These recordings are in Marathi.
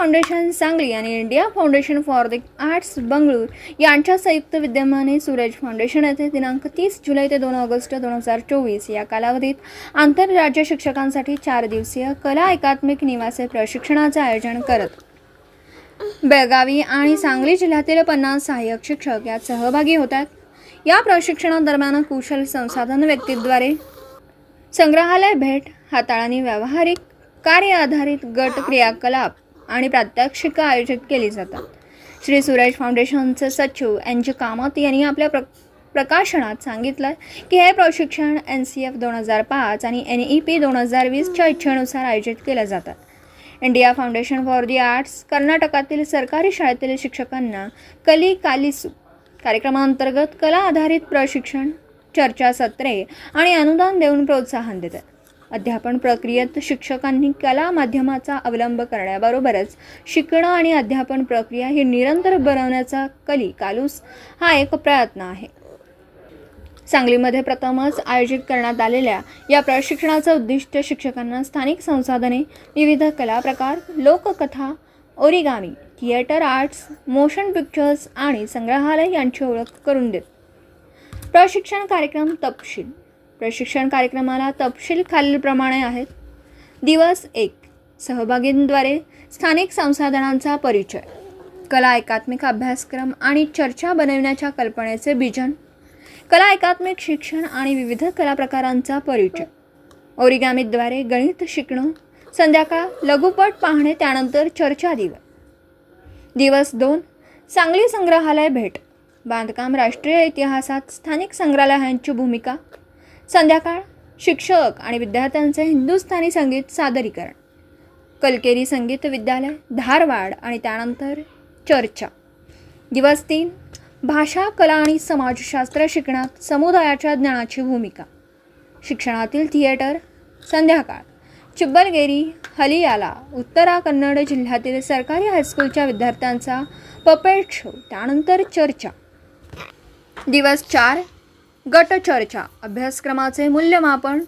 फाउंडेशन सांगली आणि India foundation for the arts Bengaluru यांच्या संयुक्त विद्यमाने सूरज फाउंडेशन येथे दिनांक तीस जुलै ते दोन ऑगस्ट दोन हजार चोवीस या कालावधीत आंतरराज्य शिक्षकांसाठी चार दिवसीय कला एकात्मिक निवासी प्रशिक्षणाचे आयोजन करत बेळगावी आणि सांगली जिल्ह्यातील पन्नास सहाय्यक शिक्षक यात सहभागी होतात. या प्रशिक्षणादरम्यान कुशल संसाधन व्यक्तीद्वारे संग्रहालय भेट हाताळणी व्यावहारिक कार्य आधारित गट क्रियाकलाप आणि प्रात्यक्षिकं आयोजित केली जातात. श्री सुरेश फाउंडेशनचे सचिव एन जी कामत यांनी आपल्या प्र प्रकाशनात सांगितलं की हे प्रशिक्षण एन सी एफ दोन हजार पाच आणि एन ई पी दोन हजार वीसच्या इच्छेनुसार आयोजित केलं जातात India foundation for the arts कर्नाटकातील सरकारी शाळेतील शिक्षकांना कली कालिसू कार्यक्रमांतर्गत कला आधारित प्रशिक्षण चर्चासत्रे आणि अनुदान देऊन प्रोत्साहन देतात. अध्यापन प्रक्रियेत शिक्षकांनी कला माध्यमाचा अवलंब करण्याबरोबरच शिकणं आणि अध्यापन प्रक्रिया ही निरंतर बनवण्याचा कली कालूस हा एक प्रयत्न आहे. सांगलीमध्ये प्रथमच आयोजित करण्यात आलेल्या या प्रशिक्षणाचं उद्दिष्ट शिक्षकांना स्थानिक संसाधने विविध कला प्रकार लोककथा origami theatre arts motion pictures आणि संग्रहालय यांची ओळख करून देत. प्रशिक्षण कार्यक्रम तपशील प्रशिक्षण कार्यक्रमाला तपशील खालीलप्रमाणे आहेत. दिवस एक. सहभागींद्वारे स्थानिक संसाधनांचा परिचय. कला एकात्मिक अभ्यासक्रम आणि चर्चा बनविण्याच्या कल्पनेचे बीजन. कला एकात्मिक शिक्षण आणि विविध कला प्रकारांचा परिचय. ओरिगामीद्वारे गणित शिकणं. संध्याकाळ लघुपट पाहणे त्यानंतर चर्चा दिवस. दिवस दोन. सांगली संग्रहालय भेट. बांधकाम राष्ट्रीय इतिहासात स्थानिक संग्रहालयांची भूमिका. संध्याकाळ शिक्षक आणि विद्यार्थ्यांचे हिंदुस्थानी संगीत सादरीकरण. कलकेरी संगीत विद्यालय धारवाड आणि त्यानंतर चर्चा. दिवस तीन भाषा कला आणि समाजशास्त्र शिकण्यात समुदायाच्या ज्ञानाची भूमिका. शिक्षणातील थिएटर संध्याकाळ. चिब्बलगेरी हलियाला उत्तरा कन्नड जिल्ह्यातील सरकारी हायस्कूलच्या विद्यार्थ्यांचा पपेट शो त्यानंतर चर्चा. दिवस चार गट चर्चा अभ्यासक्रमाचे मूल्यमापन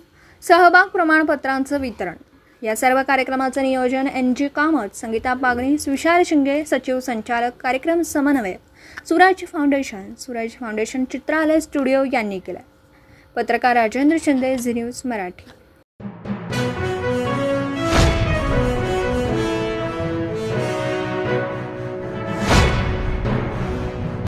सहभाग प्रमाणपत्रांचं वितरण. या सर्व कार्यक्रमाचं नियोजन एन जी कामत संगीता पागणी सुशाल शिंगे सचिव संचालक कार्यक्रम समन्वयक Suraj foundation Suraj foundation Chitralaya studio यांनी केलं. पत्रकार राजेंद्र शिंदे झी न्यूज मराठी.